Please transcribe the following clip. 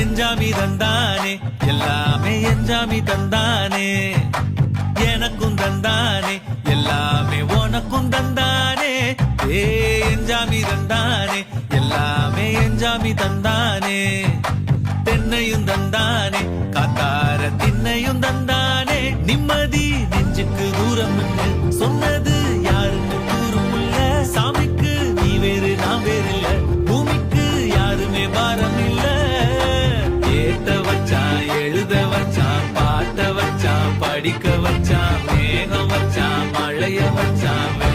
எஞ்சாமி தந்தானே. எல்லாமே எஞ்சாமி தந்தானே. எனக்கும் தந்தானே. எல்லாமே உனக்கும் தந்தானே. ஏ எஞ்சாமி தந்தானே. எல்லாமே எஞ்சாமி தந்தானே. தென்னையும் தந்தானே. காத்தார திண்ணையும் தந்தானே. நிம்மதி நெஞ்சுக்கு தூரம் சொன்னது அடிக்க வச்சான் மேகம் வச்சான் மழைய வச்சான்